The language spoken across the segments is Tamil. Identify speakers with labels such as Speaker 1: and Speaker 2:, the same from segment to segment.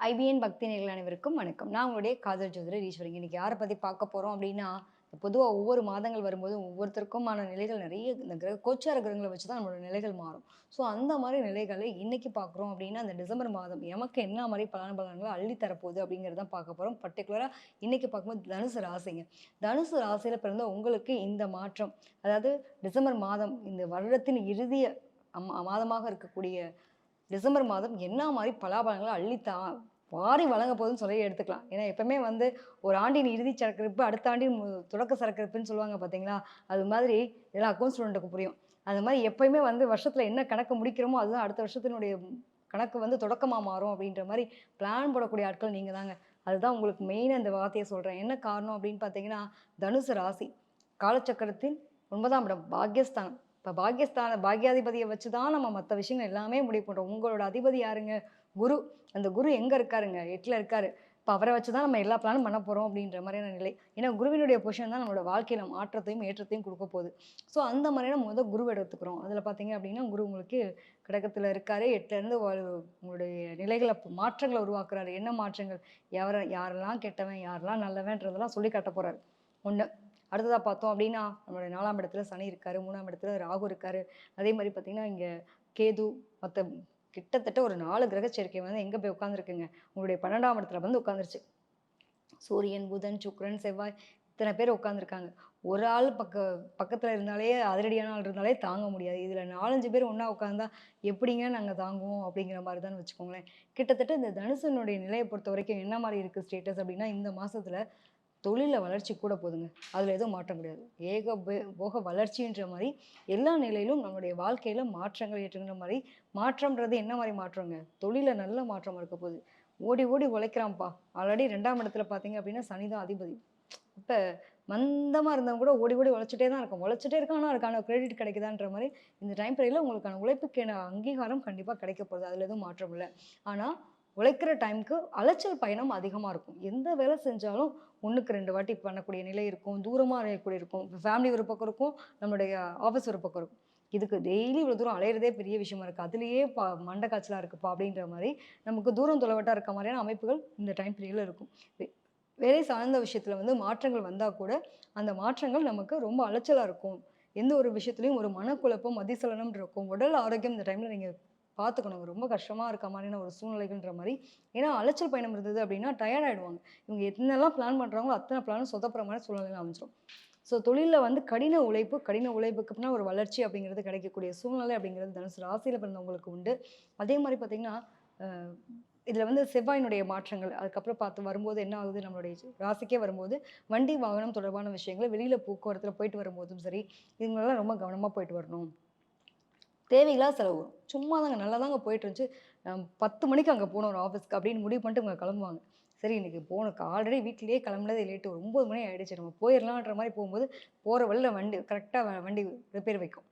Speaker 1: ஐபிஎன் பக்தி நேர்கள் அனைவருக்கும் வணக்கம். நான் உங்களுடைய காதல் ஜோதிடர் ஈஸ்வரிங்க இன்னைக்கு யாரை பற்றி பார்க்க போகிறோம் அப்படின்னா பொதுவாக ஒவ்வொரு மாதங்கள் வரும்போது ஒவ்வொருத்தருக்குமான நிலைகள் நிறைய இந்த கிரக கோச்சார கிரகங்களை வச்சு தான் நம்மளோட நிலைகள் மாறும். ஸோ அந்த மாதிரி நிலைகளை இன்னைக்கு பார்க்குறோம் அப்படின்னா அந்த டிசம்பர் மாதம் எமக்கு என்ன மாதிரி பலன் பலன்களை அள்ளி தரப்போகுது அப்படிங்கிறத பார்க்க போகிறோம் பர்டிகுலராக இன்னைக்கு பார்க்கும்போது தனுசு ராசிங்க. தனுசு ராசியில் பிறந்த உங்களுக்கு இந்த மாற்றம் அதாவது டிசம்பர் மாதம் இந்த வருடத்தின் இறுதிய அம்- மாதமாக இருக்கக்கூடிய டிசம்பர் மாதம் என்ன மாதிரி பலாபலங்களை அள்ளித்தா வாரி வழங்க போகுதுன்னு சொல்லி எடுத்துக்கலாம். ஏன்னா எப்பவுமே வந்து ஒரு ஆண்டின் இறுதி சரக்கிருப்பு அடுத்த ஆண்டின் மு- தொடக்க சரக்கிருப்புன்னு சொல்லுவாங்க பார்த்தீங்களா அது மாதிரி எல்லா அக்கௌண்ட் ஸ்டூடெண்ட்டுக்கு புரியும். அது மாதிரி எப்பயுமே வந்து வருஷத்தில் என்ன கணக்கு முடிக்கிறோமோ அதுதான் அடுத்த வருஷத்தினுடைய கணக்கு வந்து தொடக்கமாக மாறும் அப்படின்ற மாதிரி பிளான் போடக்கூடிய ஆட்கள் நீங்கள் தாங்க அதுதான் உங்களுக்கு மெயின் அந்த வார்த்தையை சொல்கிறேன் என்ன காரணம் அப்படின்னு பார்த்தீங்கன்னா தனுசு ராசி. காலச்சக்கரத்தின் ஒன்பதாம் இடம் பாக்யஸ்தானம். இப்போ பாக்கியஸ்தான பாக்யாதிபதியை வச்சு தான் நம்ம மற்ற விஷயங்கள் எல்லாமே முடிவு பண்ணுறோம் உங்களோட அதிபதி யாருங்க? குரு. அந்த குரு எங்கே இருக்காருங்க? எட்டில் இருக்காரு. இப்போ அவரை வச்சு தான் நம்ம எல்லா பிளானும் பண்ண போகிறோம் அப்படின்ற மாதிரியான நிலை. ஏன்னா குருவினுடைய பொசிஷன் தான் நம்மளோட வாழ்க்கையில் மாற்றத்தையும் ஏற்றத்தையும் கொடுக்க போகுது. ஸோ அந்த மாதிரியான முதல் குரு எடுத்துக்கிறோம். அதில் பார்த்தீங்க அப்படின்னா குரு உங்களுக்கு கிடக்கத்தில் இருக்காரு. எட்டுலேருந்து உங்களுடைய நிலைகளை மாற்றங்களை உருவாக்குறாரு. என்ன மாற்றங்கள்? யார யாரெல்லாம் கெட்டவன் யாரெல்லாம் நல்லவன்றதெல்லாம் சொல்லி காட்ட போகிறாரு ஒன்று அடுத்ததாக பார்த்தோம் அப்படின்னா நம்மளுடைய நாலாம் இடத்துல சனி இருக்காரு மூணாம் இடத்துல ராகு இருக்காரு. அதே மாதிரி பார்த்தீங்கன்னா இங்கே கேது மற்ற கிட்டத்தட்ட ஒரு நாலு கிரக சேர்க்கை வந்து எங்கே போய் உட்காந்துருக்குங்க உங்களுடைய பன்னெண்டாம் இடத்துல வந்து உட்காந்துருச்சு சூரியன் புதன் சுக்ரன் செவ்வாய் இத்தனை பேர் உட்காந்துருக்காங்க ஒரு ஆள் பக்க பக்கத்தில் இருந்தாலே அதிரடியான ஆள் இருந்தாலே தாங்க முடியாது. இதில் நாலஞ்சு பேர் ஒன்றா உட்காந்தா எப்படிங்க நாங்கள் தாங்குவோம் அப்படிங்கிற மாதிரி தான் வச்சுக்கோங்களேன். கிட்டத்தட்ட இந்த தனுசனுடைய நிலையை பொறுத்த வரைக்கும் என்ன மாதிரி இருக்குது ஸ்டேட்டஸ் அப்படின்னா இந்த மாதத்தில் தொழிலில் வளர்ச்சி கூட போதுங்க. அதில் எதுவும் மாற்றம் கிடையாது. ஏக போக வளர்ச்சின்ற மாதிரி எல்லா நிலையிலும் நம்மளுடைய வாழ்க்கையில் மாற்றங்கள் ஏற்றுங்கிற மாதிரி மாற்றம்ன்றது என்ன மாதிரி மாற்றங்க? தொழிலில் நல்ல மாற்றம் இருக்க போகுது. ஓடி ஓடி உழைக்கிறான்ப்பா. ஆல்ரெடி ரெண்டாம் இடத்துல பார்த்தீங்க அப்படின்னா சனிதான் அதிபதி. இப்போ மந்தமாக இருந்தவங்க கூட ஓடி ஓடி உழைச்சிட்டே தான் இருக்கும் உழைச்சிட்டே இருக்கான் ஆனால் அதுக்கான கிரெடிட் கிடைக்குதான்ற மாதிரி இந்த டைம் பீரியடில் உங்களுக்கான உழைப்புக்கான அங்கீகாரம் கண்டிப்பாக கிடைக்க போகுது அதில் எதுவும் மாற்றம் இல்லை. ஆனால் உழைக்கிற டைமுக்கு அலைச்சல் பயணம் அதிகமாக இருக்கும். எந்த வேலை செஞ்சாலும் ஒன்றுக்கு ரெண்டு வாட்டி பண்ணக்கூடிய நிலை இருக்கும் தூரமாக அலையக்கூடிய இருக்கும். ஃபேமிலி ஒரு பக்கம் இருக்கும் நம்மளுடைய ஆஃபீஸ் ஒரு பக்கம் இருக்கும். இதுக்கு டெய்லி இவ்வளோ தூரம் அலையிறதே பெரிய விஷயமா இருக்குது அதுலேயே பா மண்டை காய்ச்சலாக இருக்குப்பா அப்படின்ற மாதிரி நமக்கு தூரம் தொலைவட்டாக இருக்க மாதிரியான அமைப்புகள் இந்த டைம் பீரியடில் இருக்கும். வே- வேலை சார்ந்த விஷயத்தில் வந்து மாற்றங்கள் வந்தால் கூட அந்த மாற்றங்கள் நமக்கு ரொம்ப அலைச்சலாக இருக்கும். எந்த ஒரு விஷயத்துலையும் ஒரு மனக்குழப்பம் மதிசலனம் இருக்கும். உடல் ஆரோக்கியம் இந்த டைமில் நீங்கள் பார்த்துக்கணும். ரொம்ப கஷ்டமாக இருக்க மாதிரியான ஒரு சூழ்நிலைகள்ன்ற மாதிரி. ஏன்னா அலைச்சல் பயணம் இருந்தது அப்படின்னா டயர்ட் ஆகிடுவாங்க இவங்க என்னெல்லாம் பிளான் பண்ணுறாங்களோ அத்தனை பிளானும் சொதப்புற மாதிரி சூழ்நிலை அமைச்சிடும் ஸோ தொழிலில் வந்து கடின உழைப்பு கடின உழைப்புக்கு அப்புறம் ஒரு வளர்ச்சி அப்படிங்கிறது கிடைக்கக்கூடிய சூழ்நிலை அப்படிங்கிறது தனுசு ராசியில் பிறந்தவங்களுக்கு உண்டு. அதே மாதிரி பார்த்திங்கன்னா இதில் வந்து செவ்வாயினுடைய மாற்றங்கள். அதுக்கப்புறம் பார்த்து வரும்போது என்ன ஆகுது? நம்மளுடைய ராசிக்கே வரும்போது வண்டி வாகனம் தொடர்பான விஷயங்கள் வெளியில் போக்குவரத்தில் போயிட்டு வரும்போதும் சரி இதுங்களெல்லாம் ரொம்ப கவனமாக போயிட்டு வரணும். தேவையில்லாத செலவு. வரும் சும்மா தாங்க நல்லா தாங்க போயிட்டு இருந்துச்சு பத்து மணிக்கு அங்கே போனோம் ஒரு ஆஃபீஸ்க்கு. அப்படின்னு முடிவு பண்ணிட்டு இவங்க கிளம்புவாங்க. சரி இன்னைக்கு போனக்கு ஆல்ரெடி வீட்டிலேயே கிளம்புனதே லேட்டு ஒரு ஒம்பது மணி ஆயிடுச்சு. நம்ம போயிடலான்ற மாதிரி போகும்போது போகிற வழியில் வண்டி கரெக்டாக வண்டி ரிப்பேர் வைக்கும்.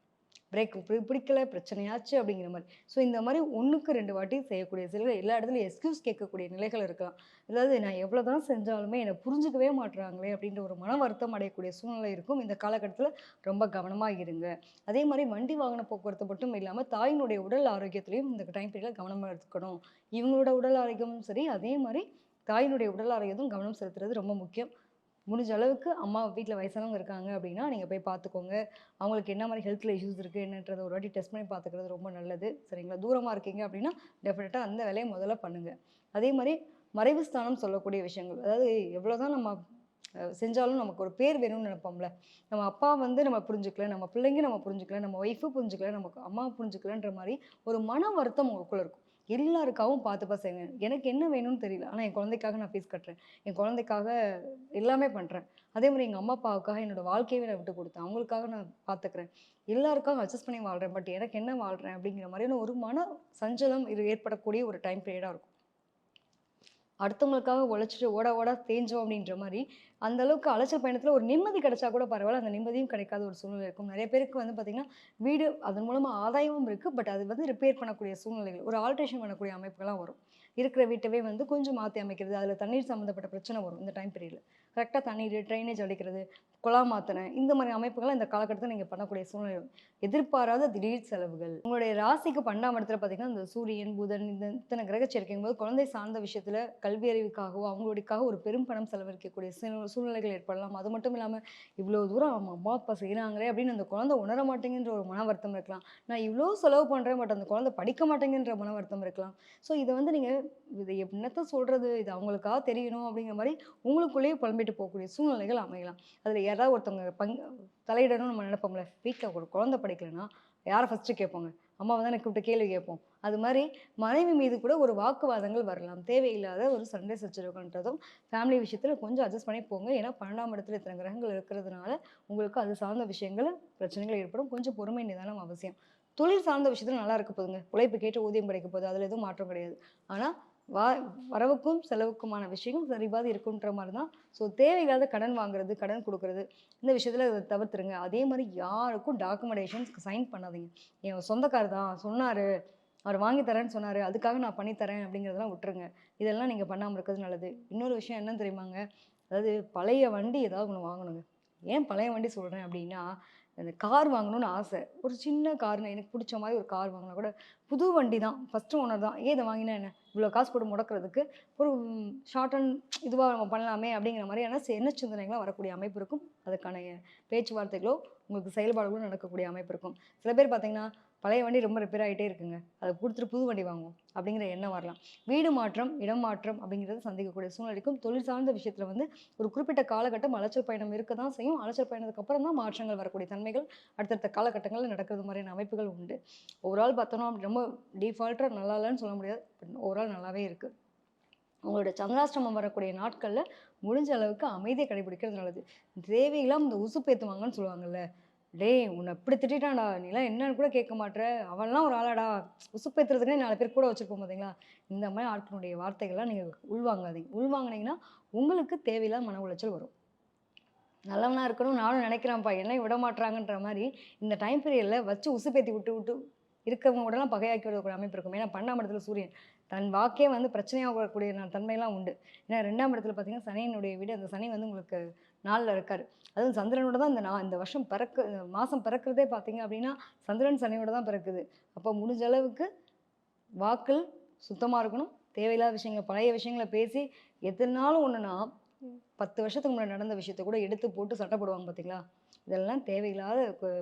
Speaker 1: பிரேக் பிடிக்கல பிரச்சனையாச்சு அப்படிங்கிற மாதிரி. ஸோ இந்த மாதிரி ஒன்றுக்கு ரெண்டு வாட்டி செய்யக்கூடிய சிலர் எல்லா இடத்துலையும் எக்ஸ்கியூஸ் கேட்கக்கூடிய நிலைகள் இருக்கலாம். அதாவது நான் எவ்வளோ தான் செஞ்சாலுமே என்னை புரிஞ்சுக்கவே மாட்றாங்களே அப்படின்ற ஒரு மன வருத்தம் அடையக்கூடிய சூழ்நிலை இருக்கும். இந்த காலகட்டத்தில் ரொம்ப கவனமாக இருங்க. அதே மாதிரி வண்டி வாகன போக்குவரத்து மட்டும் இல்லாமல் தாயினுடைய உடல் ஆரோக்கியத்திலையும் இந்த டைம் பீரியடில் கவனமாக எடுத்துக்கணும். இவங்களோட உடல் ஆரோக்கியமும் சரி அதே மாதிரி தாயினுடைய உடல் ஆரோக்கியத்தும் கவனம் செலுத்துறது ரொம்ப முக்கியம். முடிஞ்ச அளவுக்கு அம்மா வீட்டில் வயசானவங்க இருக்காங்க அப்படின்னா நீங்கள் போய் பார்த்துக்கோங்க அவங்களுக்கு என்ன மாதிரி ஹெல்த்தில் இஷ்யூஸ் இருக்குது என்னன்றதை ஒரு வாட்டி டெஸ்ட் பண்ணி பார்த்துக்கிறது ரொம்ப நல்லது. சரிங்களா? தூரமாக இருக்கீங்க அப்படின்னா டெஃபினட்டாக அந்த வேலையை முதல்ல பண்ணுங்கள் அதே மாதிரி மறைவு ஸ்தானம் சொல்லக்கூடிய விஷயங்கள். அதாவது எவ்வளோ தான் நம்ம செஞ்சாலும் நமக்கு ஒரு பேர் வேணும்னு நினைப்போம்ல. நம்ம அப்பா வந்து நம்ம புரிஞ்சுக்கல நம்ம பிள்ளைங்க நம்ம புரிஞ்சுக்கல நம்ம ஒய்ஃபு புரிஞ்சுக்கல நமக்கு அம்மா புரிஞ்சுக்கலன்ற மாதிரி ஒரு மன வருத்தம் உங்களுக்குள்ளே இருக்கும். எல்லாருக்காகவும் பார்த்து பார்த்து செய்வேன் எனக்கு என்ன வேணும்னு தெரியல. ஆனால் என் குழந்தைக்காக நான் ஃபீஸ் கட்டுறேன். என் குழந்தைக்காக எல்லாமே பண்ணுறேன் அதே மாதிரி எங்கள் அம்மா அப்பாவுக்காக என்னோட வாழ்க்கையை நான் விட்டு கொடுத்தேன். அவங்களுக்காக நான் பார்த்துக்கிறேன் எல்லாருக்காக அட்ஜஸ்ட் பண்ணி வாழ்கிறேன் பட் எனக்கு என்ன வாழ்கிறேன் அப்படிங்கிற மாதிரியான ஒரு மன சஞ்சலம் இது ஏற்படக்கூடிய ஒரு டைம் பீரியடாக இருக்கும். அடுத்தவங்களுக்காக உழைச்சிட்டு ஓட ஓட தேஞ்சோம் அப்படின்ற மாதிரி அந்த அளவுக்கு அலைச்சல் பயணத்தில் ஒரு நிம்மதி கிடைச்சா கூட பரவாயில்ல. அந்த நிம்மதியும் கிடைக்காத ஒரு சூழ்நிலை இருக்கும். நிறைய பேருக்கு வந்து பார்த்திங்கன்னா வீடு அதன் மூலமாக ஆதாயமும் இருக்குது பட் அது வந்து ரிப்பேர் பண்ணக்கூடிய சூழ்நிலைகள் ஒரு ஆல்ட்ரேஷன் பண்ணக்கூடிய அமைப்புகள்லாம் வரும். இருக்கிற வீட்டவே வந்து கொஞ்சம் மாற்றி அமைக்கிறது அதில் தண்ணீர் சம்மந்தப்பட்ட பிரச்சனை வரும் இந்த டைம் பீரியடில் கரெக்டாக தண்ணீர் ட்ரைனேஜ் அடிக்கிறது குழாமாத்தனை இந்த மாதிரி அமைப்புகளை இந்த காலகட்டத்தில் நீங்கள் பண்ணக்கூடிய சூழ்நிலை. எதிர்பாராத திடீர் செலவுகள். உங்களுடைய ராசிக்கு பன்னெண்டாம் இடத்துல பார்த்தீங்கன்னா இந்த சூரியன் புதன் இந்த இத்தனை கிரக போது குழந்தை சார்ந்த விஷயத்தில் கல்வி அறிவுக்காகவோ அவங்களுடையக்காக ஒரு பெரும் பணம் செலவழிக்கக்கூடிய சூழ்நிலைகள் ஏற்படலாம். அது மட்டும் இல்லாமல் இவ்வளோ தூரம் அவங்க அம்மா அப்பா செய்கிறாங்களே அப்படின்னு அந்த குழந்தை உணர மாட்டேங்கின்ற ஒரு மன வருத்தம் இருக்கலாம். நான் இவ்வளோ செலவு பண்ணுறேன் பட் அந்த குழந்தை படிக்க மாட்டேங்கிற மன வருத்தம் இருக்கலாம். ஸோ இதை வந்து நீங்கள் இது என்னத்த சொல்கிறது இது அவங்களுக்காக தெரியணும் அப்படிங்கிற மாதிரி உங்களுக்குள்ளேயே புலம்பிட்டு போகக்கூடிய சூழ்நிலைகள் அமையலாம். அதில் யாராவது ஒருத்தவங்க பங்கு தலையிடணும்னு நம்ம நினைப்போம்ல. வீட்டில் ஒரு குழந்தை படிக்கலைன்னா யாரை ஃபஸ்ட்டு கேட்போங்க? அம்மாவை தான் எனக்கு கூப்பிட்டு கேள்வி கேட்போம். அது மாதிரி மனைவி மீது கூட ஒரு வாக்குவாதங்கள் வரலாம். தேவையில்லாத ஒரு சண்டை சச்சரவுன்றதும் ஃபேமிலி விஷயத்தில் கொஞ்சம் அட்ஜஸ்ட் பண்ணி போங்க. ஏன்னா பன்னெண்டாம் இடத்துல இத்தனை கிரகங்கள் இருக்கிறதுனால உங்களுக்கு அது சார்ந்த விஷயங்கள் பிரச்சனைகள் ஏற்படும். கொஞ்சம் பொறுமை நிதானம் அவசியம். தொழில் சார்ந்த விஷயத்தில் நல்லா இருக்க போதுங்க. உழைப்பு கேட்டு ஊதியம் கிடைக்க போகுது. அதில் எதுவும் மாற்றம் கிடையாது. ஆனால் வா வரவுக்கும் செலவுக்குமான விஷயங்கள் சரிபாதி இருக்குன்ற மாதிரி தான் ஸோ தேவையில்லாத கடன் வாங்குறது கடன் கொடுக்கறது இந்த விஷயத்தில் அதை தவிர்த்துருங்க. அதே மாதிரி யாருக்கும் டாக்குமெண்டேஷன்ஸ்க்கு சைன் பண்ணாதீங்க. என் சொந்தக்காரர் தான் சொன்னார். அவர் வாங்கி தரேன்னு சொன்னார். அதுக்காக நான் பண்ணித்தரேன் அப்படிங்கிறதெல்லாம் விட்டுருங்க. இதெல்லாம் நீங்கள் பண்ணாமல் இருக்கிறது நல்லது. இன்னொரு விஷயம் என்னன்னு தெரியுமாங்க? அதாவது பழைய வண்டி ஏதாவது ஒன்று வாங்கணுங்க. ஏன் பழைய வண்டி சொல்கிறேன் அப்படின்னா அந்த கார் வாங்கணும்னு ஆசை. ஒரு சின்ன கார் எனக்கு பிடிச்ச மாதிரி ஒரு கார் வாங்கினா கூட புது வண்டி தான் ஃபஸ்ட்டு ஓனர் தான். ஏதை வாங்கினா என்ன? இவ்வளோ காசு போட்டு முடக்கிறதுக்கு ஒரு ஷார்ட் அண்ட் இதுவாக நம்ம பண்ணலாமே அப்படிங்கிற மாதிரியான என்ன சிந்தனைகளாக வரக்கூடிய அமைப்பு இருக்கும். அதுக்கான பேச்சுவார்த்தைகளோ உங்களுக்கு செயல்பாடுகளோ நடக்கக்கூடிய அமைப்பு இருக்கும். சில பேர் பார்த்தீங்கன்னா பழைய வண்டி ரொம்ப ரிப்பேர் ஆகிட்டே இருக்குங்க. அதை கொடுத்துட்டு புது வண்டி வாங்குவோம் அப்படிங்கிற எண்ணம் வரலாம். வீடு மாற்றம் இடம் மாற்றம் அப்படிங்கிறத சந்திக்கக்கூடிய சூழ்நிலைக்கும் தொழில் சார்ந்த விஷயத்தில் வந்து ஒரு குறிப்பிட்ட காலகட்டம் அலைச்சல் பயணம் இருக்க தான் செய்யும். அலைச்சல் பயணத்துக்கு அப்புறம் தான் மாற்றங்கள் வரக்கூடிய தன்மைகள் அடுத்தடுத்த காலகட்டங்களில் நடக்கிறது மாதிரியான அமைப்புகள் உண்டு. ஓவரால் பார்த்தோன்னா அப்படி ரொம்ப டிஃபால்ட்டாக நல்லா இல்லைன்னு சொல்ல முடியாது. ஓவரால் நல்லாவே இருக்குது உங்களோட சந்திராஷ்டிரமம் வரக்கூடிய நாட்களில் முடிஞ்ச அளவுக்கு அமைதியை கடைபிடிக்கிறது நல்லது. தேவையெல்லாம் இந்த உசுப்பேத்துவாங்கன்னு சொல்லுவாங்கல்ல. டேய் உன்னை இப்படி திட்டான்டா நீலாம் என்னன்னு கூட கேட்க மாட்டேற அவன்லாம் ஒரு ஆளாடா. உசுப்பேத்துறதுக்குனே நாலு பேர் கூட வச்சுருப்போம் பார்த்தீங்களா இந்த மாதிரி ஆட்களுடைய வார்த்தைகள்லாம் நீங்கள் உள்வாங்காதீங்க உள்வாங்கினீங்கன்னா உங்களுக்கு தேவையில்லாத மன உளைச்சல் வரும். நல்லவனாக இருக்கணும் நானும் நினைக்கிறேன்ப்பா. என்னையும் விட மாட்டாங்கன்ற மாதிரி இந்த டைம் பீரியடில் வச்சு உசுப்பேத்தி விட்டு விட்டு இருக்கவங்க கூடலாம் பகையாக்கி விடக்கூடிய அமைப்பு இருக்கும். ஏன்னா பன்னெண்டாம் இடத்துல சூரியன் தன் வாக்கே வந்து பிரச்சனையாக வரக்கூடிய தன்மையெல்லாம் உண்டு. ஏன்னா ரெண்டாம் இடத்துல பார்த்தீங்கன்னா சனியினுடைய வீடு அந்த சனி வந்து உங்களுக்கு நாளில் இருக்கார். அதுவும் சந்திரனோட தான் இந்த நான் இந்த வருஷம் பிறக்க மாதம் பிறக்கிறதே பார்த்தீங்க அப்படின்னா சந்திரன் சனியோட தான் பிறக்குது. அப்போ முடிஞ்ச அளவுக்கு வாக்கள் சுத்தமாக இருக்கணும். தேவையில்லாத விஷயங்கள் பழைய விஷயங்களை பேசி எத்தனை நாளும் ஒன்றுனா பத்து வருஷத்துக்கு முன்னாடி நடந்த விஷயத்த கூட எடுத்து போட்டு சட்டை போடுவாங்க பார்த்தீங்களா இதெல்லாம் தேவையில்லாத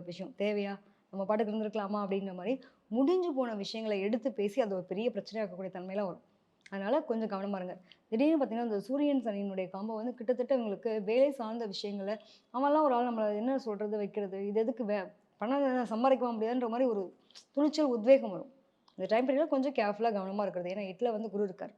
Speaker 1: விஷயம். தேவையா? நம்ம பாட்டுக்கு இருந்திருக்கலாமா அப்படின்ற மாதிரி முடிஞ்சு போன விஷயங்களை எடுத்து பேசி அது ஒரு பெரிய பிரச்சனையாக்கக்கூடிய தன்மையெல்லாம் வரும். அதனால் கொஞ்சம் கவனமா இருங்க. திடீர்னு பார்த்தீங்கன்னா இந்த சூரியன் சனியினுடைய காம்போ வந்து கிட்டத்தட்ட உங்களுக்கு வேலை சார்ந்த விஷயங்களை அவன்லாம் ஒரு ஆள் நம்மளை என்ன சொல்கிறது வைக்கிறது இது எதுக்கு வே பணம் சம்பாதிக்க முடியாதுன்ற மாதிரி ஒரு துணிச்சல் உத்வேகம் வரும். இந்த டைம் பீரியடில் கொஞ்சம் கேர்ஃபுல்லாக கவனமாக இருக்கிறது. ஏன்னா எட்டில் வந்து குரு இருக்கார்.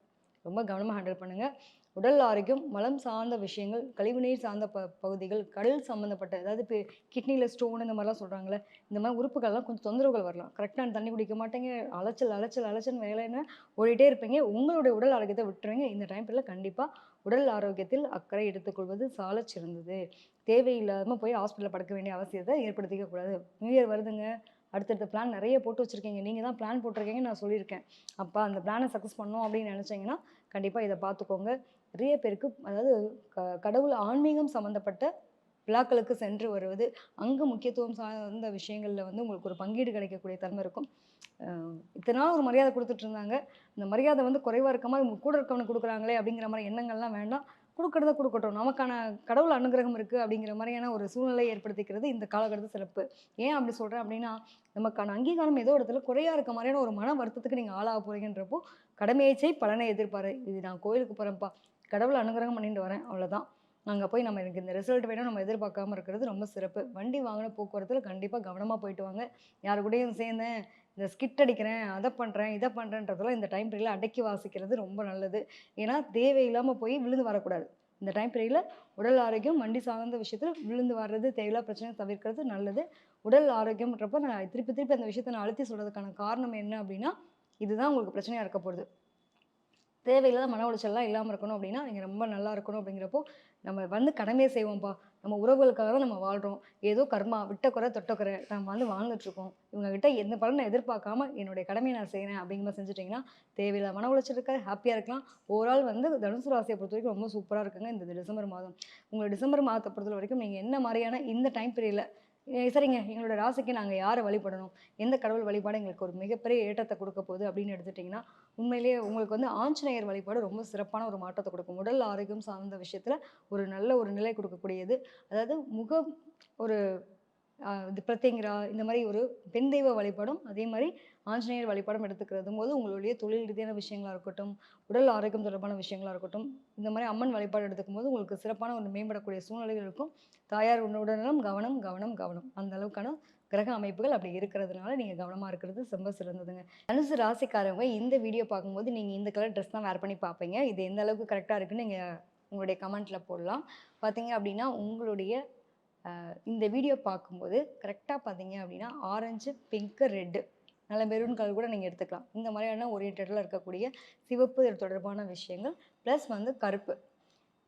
Speaker 1: ரொம்ப கவனமாக ஹேண்டில் பண்ணுங்கள் உடல் ஆரோக்கியம் மலம் சார்ந்த விஷயங்கள் கழிவுநீர் சார்ந்த ப பகுதிகள் கடல் சம்மந்தப்பட்ட அதாவது இப்போ கிட்னியில் ஸ்டோன் இந்த மாதிரிலாம் சொல்கிறாங்களே இந்த மாதிரி உறுப்புகள்லாம் கொஞ்சம் தொந்தரவுகள் வரலாம். கரெக்டாக தண்ணி குடிக்க மாட்டேங்க அலைச்சல் அலைச்சல் அலைச்சல் வேலைன்னு ஓடிட்டே இருப்பீங்க. உங்களுடைய உடல் ஆரோக்கியத்தை விட்டுருவீங்க இந்த டைம் பீரியடில் கண்டிப்பாக உடல் ஆரோக்கியத்தில் அக்கறை எடுத்துக்கொள்வது சால சிறந்தது. தேவையில்லாமல் போய் ஹாஸ்பிட்டலில் படுக்க வேண்டிய அவசியத்தை ஏற்படுத்திக்க கூடாது. நியூ இயர் வருதுங்க. அடுத்தடுத்த பிளான் நிறைய போட்டு வச்சுருக்கீங்க. நீங்கள் தான் பிளான் போட்டிருக்கீங்கன்னு நான் சொல்லியிருக்கேன். அப்போ அந்த பிளானை சக்ஸஸ் பண்ணோம் அப்படின்னு நினச்சிங்கன்னா கண்டிப்பாக இதை பார்த்துக்கோங்க. நிறைய பேருக்கு அதாவது க கடவுள் ஆன்மீகம் சம்மந்தப்பட்ட விழாக்களுக்கு சென்று வருவது அங்கே முக்கியத்துவம் சார்ந்த விஷயங்களில் வந்து உங்களுக்கு ஒரு பங்கீடு கிடைக்கக்கூடிய தன்மை இருக்கும். இத்தனை நாள் ஒரு மரியாதை கொடுத்துட்டு இருந்தாங்க. இந்த மரியாதை வந்து குறைவாக இருக்க மாதிரி கூட இருக்கவனுக்கு கொடுக்குறாங்களே அப்படிங்கிற மாதிரி எண்ணங்கள்லாம் வேண்டாம். கொடுக்கறத கொடுக்கட்டும். நமக்கான கடவுள் அனுகிரகம் இருக்குது அப்படிங்கிற மாதிரியான ஒரு சூழ்நிலை ஏற்படுத்திக்கிறது இந்த காலகட்டத்து சிறப்பு. ஏன் அப்படி சொல்கிறேன் அப்படின்னா நமக்கான அங்கீகாரம் ஏதோ இடத்துல குறையாக இருக்க மாதிரியான ஒரு மன வருத்தத்துக்கு நீங்கள் ஆளாக போகிறீங்கன்றப்போ கடமையை செய் பலனை எதிர்பாரு. இது நான் கோயிலுக்கு போகிறேன்ப்பா கடவுள் அனுகிரகம் பண்ணிட்டு வரேன் அவ்வளோதான் அங்கே போய் நம்ம எனக்கு இந்த ரிசல்ட் வேணும் நம்ம எதிர்பார்க்காம இருக்கிறது ரொம்ப சிறப்பு. வண்டி வாங்கின போக்குவரத்தில் கண்டிப்பாக கவனமாக போயிட்டு வாங்க. யார் கூடயும் சேர்ந்தேன் இந்த ஸ்கிட் அடிக்கிறேன் அதை பண்ணுறேன் இதை பண்ணுறேன்றதெல்லாம் இந்த டைம் பீரியடில் அடக்கி வாசிக்கிறது ரொம்ப நல்லது. ஏன்னா தேவையில்லாமல் போய் விழுந்து வரக்கூடாது. இந்த டைம் பீரியடில் உடல் ஆரோக்கியம் வண்டி சார்ந்த விஷயத்தில் விழுந்து வர்றது தேவையில்லா பிரச்சனை தவிர்க்கிறது நல்லது. உடல் ஆரோக்கியம்ன்றப்ப நான் திருப்பி திருப்பி அந்த விஷயத்தை நான் அழுத்தி சொல்கிறதுக்கான காரணம் என்ன அப்படின்னா இதுதான் உங்களுக்கு பிரச்சனையாக இருக்க போகிறது தேவையில்லாத மன உளைச்சல்லாம் இல்லாமல் இருக்கணும் அப்படின்னா நீங்கள் ரொம்ப நல்லா இருக்கணும் அப்படிங்கிறப்போ நம்ம வந்து கடமையை செய்வோம்ப்பா நம்ம உறவுகளுக்காக தான் நம்ம வாழ்கிறோம் ஏதோ கர்மா விட்ட குறை தொட்ட குறை நம்ம வந்து வாழ்ந்துட்டுருக்கோம் இவங்ககிட்ட எந்த பலனை எதிர்பார்க்காம என்னுடைய கடமையை நான் செய்கிறேன் அப்படிங்கிற மாதிரி செஞ்சுட்டிங்கன்னா தேவையில்லாத மன உளைச்சல் இருக்க ஹாப்பியாக இருக்கலாம். ஓவரால் வந்து தனுசு ராசியை பொறுத்த வரைக்கும் ரொம்ப சூப்பராக இருக்குங்க இந்த டிசம்பர் மாதம். உங்களை டிசம்பர் மாதத்தை பொறுத்த வரைக்கும் நீங்கள் என்ன மாதிரியான இந்த டைம் பீரியடில் சரிங்க. எங்களோட ராசிக்கு நாங்கள் யாரை வழிபடணும்? எந்த கடவுள் வழிபாடு எங்களுக்கு ஒரு மிகப்பெரிய ஏற்றத்தை கொடுக்க போகுது அப்படின்னு எடுத்துட்டிங்கன்னா உண்மையிலேயே உங்களுக்கு வந்து ஆஞ்சநேயர் வழிபாடு ரொம்ப சிறப்பான ஒரு மாற்றத்தை கொடுக்கும். உடல் ஆரோக்கியம் சார்ந்த விஷயத்தில் ஒரு நல்ல ஒரு நிலை கொடுக்கக்கூடியது. அதாவது முக ஒரு இது பிரத்யங்கிரா இந்த மாதிரி ஒரு பெண் தெய்வ வழிபாடும் அதே மாதிரி ஆஞ்சநேயர் வழிபாடம் எடுத்துக்கிறதும் போது உங்களுடைய தொழில் ரீதியான விஷயங்களாக இருக்கட்டும் உடல் ஆரோக்கியம் தொடர்பான விஷயங்களா இருக்கட்டும் இந்த மாதிரி அம்மன் வழிபாடு எடுத்துக்கும் போது உங்களுக்கு சிறப்பான ஒரு மேம்படக்கூடிய சூழ்நிலைகள் இருக்கும். தாயார் உன்னுடனும் கவனம் கவனம் கவனம். அந்த அளவுக்கான கிரக அமைப்புகள் அப்படி இருக்கிறதுனால நீங்கள் கவனமாக இருக்கிறது ரொம்ப சிறந்ததுங்க. தனுசு ராசிக்காரவங்க இந்த வீடியோ பார்க்கும்போது நீங்கள் இந்த கலர் ட்ரெஸ் தான் வேர் பண்ணி பார்ப்பீங்க. இது எந்த அளவுக்கு கரெக்டாக இருக்குன்னு நீங்கள் உங்களுடைய கமெண்ட்டில் போடலாம். பார்த்தீங்க அப்படின்னா உங்களுடைய இந்த வீடியோ பார்க்கும்போது கரெக்டாக பார்த்தீங்க அப்படின்னா ஆரஞ்சு பிங்க்கு ரெட்டு நல்ல மெரூன் கலர் கூட நீங்கள் எடுத்துக்கலாம். இந்த மாதிரியான ஓரியன்டில் இருக்கக்கூடிய சிவப்பு தொடர்பான விஷயங்கள் ப்ளஸ் வந்து கருப்பு.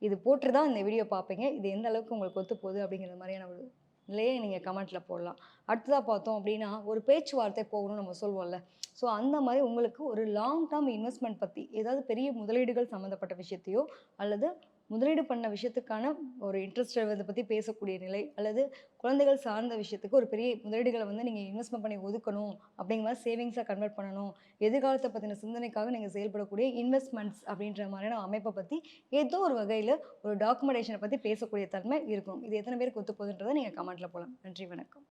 Speaker 1: இது போட்டு தான் இந்த வீடியோ பார்ப்பீங்க. இது எந்த அளவுக்கு உங்களுக்கு ஒத்து போகுது அப்படிங்கிற மாதிரியான ஒரு நிலையை நீங்கள் கமெண்ட்டில் போடலாம். அடுத்ததாக பார்த்தோம் அப்படின்னா ஒரு பேச்சுவார்த்தை போகணும்னு நம்ம சொல்லுவோம்ல ஸோ அந்த மாதிரி உங்களுக்கு ஒரு லாங் டேர்ம் இன்வெஸ்ட்மெண்ட் பற்றி ஏதாவது பெரிய முதலீடுகள் சம்மந்தப்பட்ட விஷயத்தையோ அல்லது முதலீடு பண்ண விஷயத்துக்கான ஒரு இன்ட்ரெஸ்ட் இதை பற்றி பேசக்கூடிய நிலை அல்லது குழந்தைகள் சார்ந்த விஷயத்துக்கு ஒரு பெரிய முதலீடுகளை வந்து நீங்கள் இன்வெஸ்ட்மெண்ட் பண்ணி ஒதுக்கணும் அப்படிங்கிற மாதிரி சேவிங்ஸாக கன்வெர்ட் பண்ணணும். எதிர்காலத்தை பற்றின சிந்தனைக்காக நீங்கள் செயல்படக்கூடிய இன்வெஸ்ட்மெண்ட்ஸ் அப்படின்ற மாதிரியான அமைப்பை பற்றி ஏதோ ஒரு வகையில் ஒரு டாக்குமெண்டேஷனை பற்றி பேசக்கூடிய தன்மை இருக்கும். இது எத்தனை பேருக்கு ஒத்து போகுதுன்றதை நீங்கள் கமெண்ட்டில் போகலாம் நன்றி வணக்கம்.